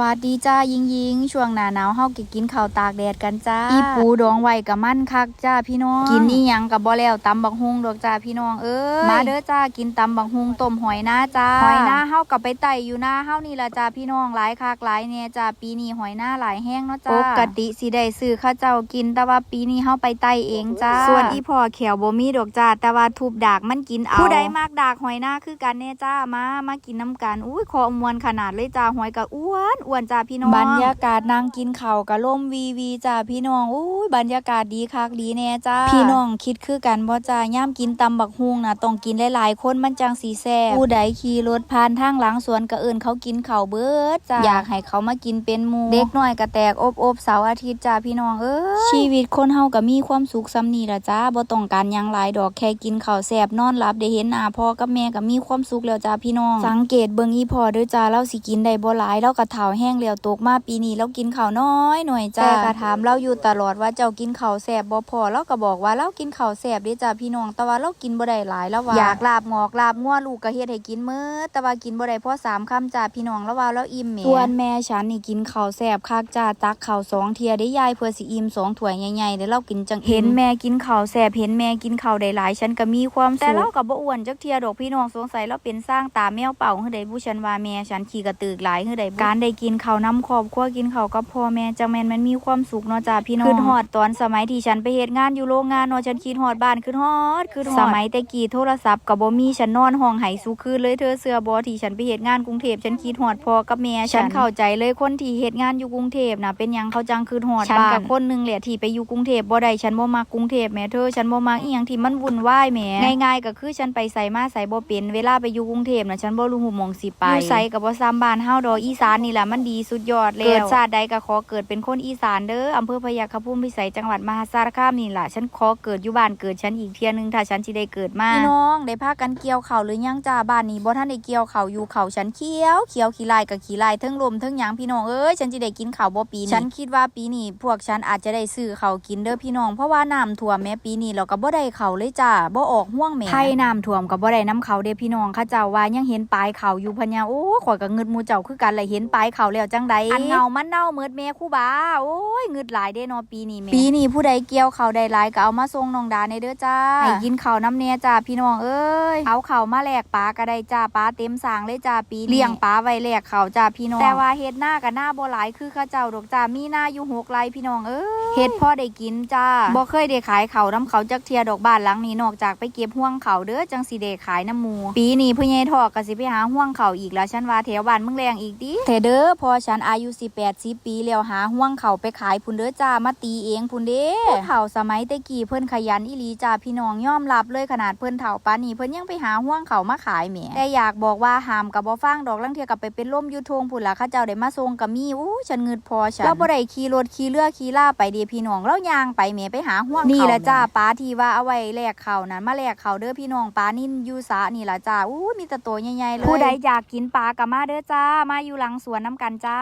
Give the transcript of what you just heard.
วัสดีจ้ายิงยิงช่วงหน้าหนาวเฮาก็กินข้าวตากแดดกันจ้าอีปูดองไว้กับมันคักจ้าพี่น้องกินนี่ยังกับบ่แล้วตำบักฮุงดอกจ้าพี่น้องเอ้ยมาเด้อจ้ากินตำบักฮุงต้มหอยนาจ้าหอยนาเฮากับไปไต่อยู่หน้าเฮานี่ล่ะจ้าพี่น้องหลายคักหลายแน่จ้าปีนี้หอยนาหลายแห้งเนาะจ้าปกติสิได้ซื้อข้าวเจ้ากิน แต่ว่าปีนี้เฮาไปไต่เองจ้าส่วนอีพ่อแขวบ่มีดอกจ้าแต่ว่าทุบดากมันกินเอาผู้ใดมักดากหอยนาคือกันแน่จ้ามามากินน้ำกันอุ้ยคอมวนขนาดเลยจ้าหอยก็อ้วนอ้วนจ้าพี่น้อง บรรยากาศนั่งกินข้าวกะล่มวีวีจ้าพี่น้องอุ้ยบรรยากาศดีคักดีแน่จ้า พี่น้องคิดคือกันบ่จ้าย่ามกินตำบักฮุงนะต้องกินหลายๆ คนมันจังสีแซ่บผู้ใดขี่รถผ่านทางหลังสวนก็เอิ้นเขากินข้าวเบิดจ้าอยากให้เขามากินเป็นหมู่เด็กน้อยก็แตกอบอบๆเสาร์อาทิตย์จ้าพี่น้องเอ้ยชีวิตคนเฮาก็มีความสุขซำนี้ล่ะจ้าบ่ต้องการหยังหลายดอกแค่กินข้าวแซ่บนอนหลับได้เห็นหน้าพ่อกับแม่ก็มีความสุขแล้วจ้าพี่น้อง สังเกตเบิ่งอีพ่อเด้อจ้าเราสิกินได้บ่หลายเราก็เฒ่าแห้งแล้วตกมาปีนี้เรากินข้าวน้อยหน่อยจ้าแต่ก็ถามเราอยู่ตลอดว่าเจ้ากินข้าวแซ่บบ่พอเราก็บอกว่าเรากินข้าวแซ่บเด้จ้าพี่น้องแต่ว่าเรากินบ่ได้หลายแล้วว่าอยากลาบงอกลาบงัวลูกก็เฮ็ดให้กินมื้อแต่ว่ากินบ่ได้พอสามคำจ้าพี่น้องแล้วว่าเราอิ่มแหมส่วนแม่ฉันนี่กินข้าวแซ่บคักจ้าตักข้าวสองเที่ยได้ยายเพื่อสิอิ่มสองถ้วยใหญ่ๆแล้วเรากินจังเห็นแม่กินข้าวแซ่บเห็นแม่กินข้าวได้หลายฉันก็มีความสุขแต่เราก็บ่อ้วนจักเที่ยดอกพี่น้องสงสัยเราเป็นสร้างตาแมวเป่าคือใดผู้ฉันว่าแม่ฉันขี้กระตือกหลายคือใดบุการได้กินข้าวน้ำครอบครัวกินข้าวกับพ่อแม่จังแม่นมันมีความสุขเนาะจ้าพี่น้องคือฮอดตอนสมัยที่ฉันไปเฮ็ดงานอยู่โรงงานเนาะฉันคิดฮอดบ้านคือฮอดคือฮอดสมัยแต่กี้โทรศัพท์ก็บ่มีฉันนอนห้องไห้สุคืนเลยเธอเสื้อบ่ที่ฉันไปเฮ็ดงานกรุงเทพฉันคิดฮอดพ่อกับแม่ฉันเข้าใจเลยคนที่เฮ็ดงานอยู่กรุงเทพน่ะเป็นหยังเขาจังคือฮอดบ้านฉันกับคนหนึงแหละที่ไปอยู่กรุงเทพบ่ได้ฉันบ่มักกรุงเทพแหม่เธอฉันบ่มักอีหยังที่มันวุ่นวายแหมง่ายๆก็คือฉันไปไสมาไสบ่เป็นเวลาไปอยู่กรุงเทพน่ะฉันบ่รู้หูหมองสิไปอยู่ไสก็บ่ซ้ำบ้านเฮาดอกอีสานนี่แหละมันดีสุดยอดแล้ว เกิดชาติใดก็ขอเกิดเป็นคนอีสานเด้ออำเภอพยัคฆภูมิพิสัยจังหวัดมหาสารคามนี่ล่ะฉันขอเกิดอยู่บ้านเกิดฉันอีกเที่ยนึงถ้าฉันสิได้เกิดมาพี่น้องได้พากันเกี่ยวข้าวหรือยังจ้าบ้านนี้บ่ทันได้เกี่ยวข้าวอยู่ข้าวฉันเขียวเขียวขี้ลายกับขี้ลายเทั้งลมเทั้งหยังพี่น้องเอ้ยฉันสิได้กินข้าวบ่ปีนี้ฉันคิดว่าปีนี้พวกฉันอาจจะได้ซื้อข้าวกินเด้อพี่น้องเพราะว่าน้ำท่วมแม้ปีนี้เราก็บ่ได้ข้าวเลยจ้าบ่ออกห่วงแม่ไผน้ำท่วมก็บ่ได้น้ำเขาเด้อพี่น้องเขาเจ้าว่ายังเห็นปลายเขาอยู่พะเนี่ยโอ้ข่อยก็เงิดหมู่เจ้าคือกันเลยเห็นปลายเขาแล้วจังใดอันเงามันเน่าเมิดแม่คู่บ้าโอ้ยเงิดหลายเด้นาะปีนี้แม่ปีนี้ผู้ใดเกี่ยวเขาวได้หลายก็เอามาส่งน้องดาในเด้อจ้าให้กินเขาน้ำเนียจ้าพี่น้องเอ้ยเอาเขามาแลกปลาก็ได้จ้าปลาเต็มสางเลยจ้าปีนี้เลี้ยงปลาไว้แลกเขาจ้าพี่น้องแต่ว่าเฮ็ดหน้ากับหน้าบ่หลายคือเขาเจ้าดอกจ้ามีหน้าอยู่หกไรพี่น้องเอ้ยเฮ็ดพ่อได้กินจ้าบ่เคยได้ขายเขาน้ำเขาจักเทียดอกบ้านหลังนี้นอกจากไปเก็บห่วงเขาเด้อจังสิได้ขายน้ำมูปีนี้พ่อใหญ่ทอกก็สิไปหาห่วงเขาอีกแล้วฉันว่าแถวบ้านมืองแรงอีกดิแต่เด้อพอฉันอายุ18 10ปีแล้วหาห่วงเขาไปขายพุ่นเด้อจ้ามาตีเองพุ่นเด้ผู้เฒ่าสมัยแต่กี้เพิ่นขยันอีหลีจ้าพี่น้องยอมรับเลยขนาดเพิ่นเฒ่าปานนี้เพิ่นยังไปหาห่วงเขามาขายแหมแต่อยากบอกว่าห้ามกับบ่ฟังดอกลังเทียกับไปเป็นล่มอยู่ทงพุ่นล่ะเขาเจ้าได้มาส่งก็มีอู้ฉันงึดพอฉันเราบ่ได้ขี่รถขี่เรือขี่ล่าไปเดีพี่น้องเราย่างไปแหมไปหาห่วงเขานี่ล่ะจ้าปลาที่ว่าเอาไว้แลกเขานั้นมาแลกเขาเด้อพี่น้องปลานิ่นยูสานี่ล่ะจ้าอู้มีแต่ตัวใหญ่ๆเลยผู้ใดอยากกินปลาก็มาเด้อจ้ามาอยู่หลังสวนน้ำกันจ้า